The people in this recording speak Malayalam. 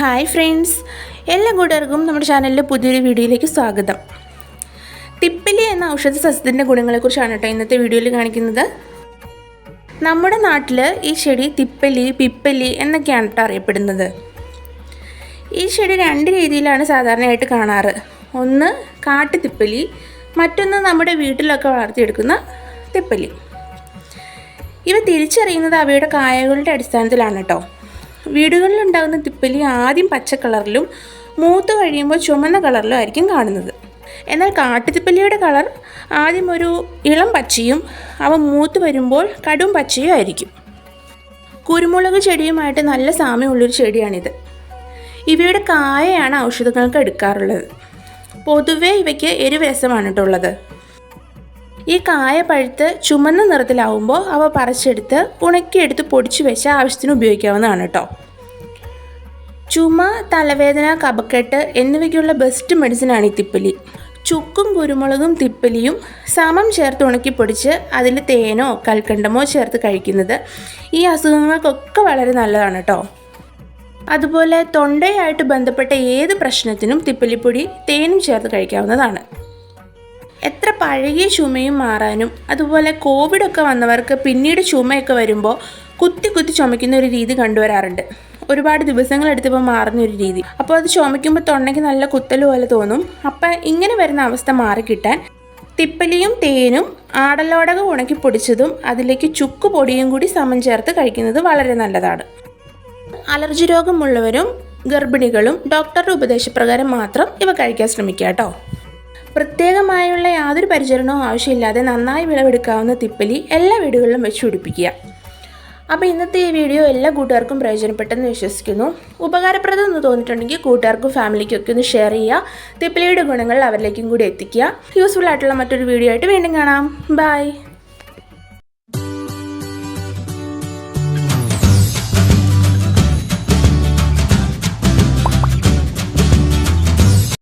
Hi friends. എല്ലാ കൂട്ടുകാർക്കും നമ്മുടെ ചാനലിലെ പുതിയൊരു വീഡിയോയിലേക്ക് സ്വാഗതം. തിപ്പലി എന്ന ഔഷധ സസ്യത്തിന്റെ ഗുണങ്ങളെക്കുറിച്ചാണ് കേട്ടോ ഇന്നത്തെ വീഡിയോയിൽ കാണിക്കുന്നത്. നമ്മുടെ നാട്ടിൽ ഈ ചെടി തിപ്പലി പിപ്പലി എന്നൊക്കെയാണ് കേട്ടോ അറിയപ്പെടുന്നത്. ഈ ചെടി രണ്ട് രീതിയിലാണ് സാധാരണയായിട്ട് കാണാറ്. ഒന്ന് കാട്ടുതിപ്പലി മറ്റൊന്ന് നമ്മുടെ വീട്ടിലൊക്കെ വളർത്തിയെടുക്കുന്ന തിപ്പലി. ഇവ തിരിച്ചറിയുന്നത് അവയുടെ കായകളുടെ അടിസ്ഥാനത്തിലാണ് കേട്ടോ. വീടുകളിലുണ്ടാകുന്ന തിപ്പലി ആദ്യം പച്ച കളറിലും മൂത്ത് കഴിയുമ്പോൾ ചുമന്ന കളറിലും ആയിരിക്കും കാണുന്നത്. എന്നാൽ കാട്ടുതിപ്പലിയുടെ കളർ ആദ്യം ഒരു ഇളം പച്ചയും അവ മൂത്ത് വരുമ്പോൾ കടും പച്ചയും ആയിരിക്കും. കുരുമുളക് ചെടിയുമായിട്ട് നല്ല സാമ്യമുള്ളൊരു ചെടിയാണിത്. ഇവയുടെ കായയാണ് ഔഷധങ്ങൾക്ക് എടുക്കാറുള്ളത്. പൊതുവേ ഇവയ്ക്ക് ഉള്ളത് ഈ കായ പഴുത്ത് ചുമന്ന നിറത്തിലാവുമ്പോൾ അവ പറിച്ചെടുത്ത് ഉണക്കിയെടുത്ത് പൊടിച്ചു വെച്ച് ആവശ്യത്തിന് ഉപയോഗിക്കാവുന്നതാണ് കേട്ടോ ചുമ തലവേദന കപക്കെട്ട് എന്നിവയ്ക്കുള്ള ബെസ്റ്റ് മെഡിസിനാണ് ഈ തിപ്പലി. ചുക്കും കുരുമുളകും തിപ്പലിയും സമം ചേർത്ത് ഉണക്കി പൊടിച്ച് അതിൽ തേനോ കൽക്കണ്ടമോ ചേർത്ത് കഴിക്കുന്നത് ഈ അസുഖങ്ങൾക്കൊക്കെ വളരെ നല്ലതാണ് കേട്ടോ അതുപോലെ തൊണ്ടയായിട്ട് ബന്ധപ്പെട്ട ഏത് പ്രശ്നത്തിനും തിപ്പലിപ്പൊടി തേനും ചേർത്ത് കഴിക്കാവുന്നതാണ്. എത്ര പഴകിയ ചുമയും മാറാനും അതുപോലെ കോവിഡൊക്കെ വന്നവർക്ക് പിന്നീട് ചുമയൊക്കെ വരുമ്പോൾ കുത്തി കുത്തി ചുമയ്ക്കുന്ന ഒരു രീതി കണ്ടുവരാറുണ്ട്. ഒരുപാട് ദിവസങ്ങൾ എടുത്തപ്പോൾ മാറുന്ന ഒരു രീതി. അപ്പോൾ അത് ചുമയ്ക്കുമ്പോൾ തൊണ്ടയ്ക്ക് നല്ല കുത്തൽ പോലെ തോന്നും. അപ്പം ഇങ്ങനെ വരുന്ന അവസ്ഥ മാറിക്കിട്ടാൻ തിപ്പലിയും തേനും ആടലോടകം ഉണക്കി പൊടിച്ചതും അതിലേക്ക് ചുക്ക് പൊടിയും കൂടി സമം ചേർത്ത് കഴിക്കുന്നത് വളരെ നല്ലതാണ്. അലർജി രോഗമുള്ളവരും ഗർഭിണികളും ഡോക്ടറുടെ ഉപദേശപ്രകാരം മാത്രം ഇവ കഴിക്കാൻ ശ്രമിക്കുക കേട്ടോ. പ്രത്യേകമായുള്ള യാതൊരു പരിചരണവും ആവശ്യമില്ലാതെ നന്നായി വിളവെടുക്കാവുന്ന തിപ്പലി എല്ലാ വീടുകളിലും വെച്ച് പിടിപ്പിക്കുക. അപ്പോൾ ഇന്നത്തെ ഈ വീഡിയോ എല്ലാ കൂട്ടുകാർക്കും പ്രയോജനപ്പെട്ടെന്ന് വിശ്വസിക്കുന്നു. ഉപകാരപ്രദം എന്ന് തോന്നിയിട്ടുണ്ടെങ്കിൽ കൂട്ടുകാർക്കും ഫാമിലിക്കും ഒക്കെ ഒന്ന് ഷെയർ ചെയ്യുക. തിപ്പിലിയുടെ ഗുണങ്ങൾ അവരിലേക്കും കൂടി എത്തിക്കുക. യൂസ്ഫുൾ ആയിട്ടുള്ള മറ്റൊരു വീഡിയോ ആയിട്ട് വീണ്ടും കാണാം. ബൈ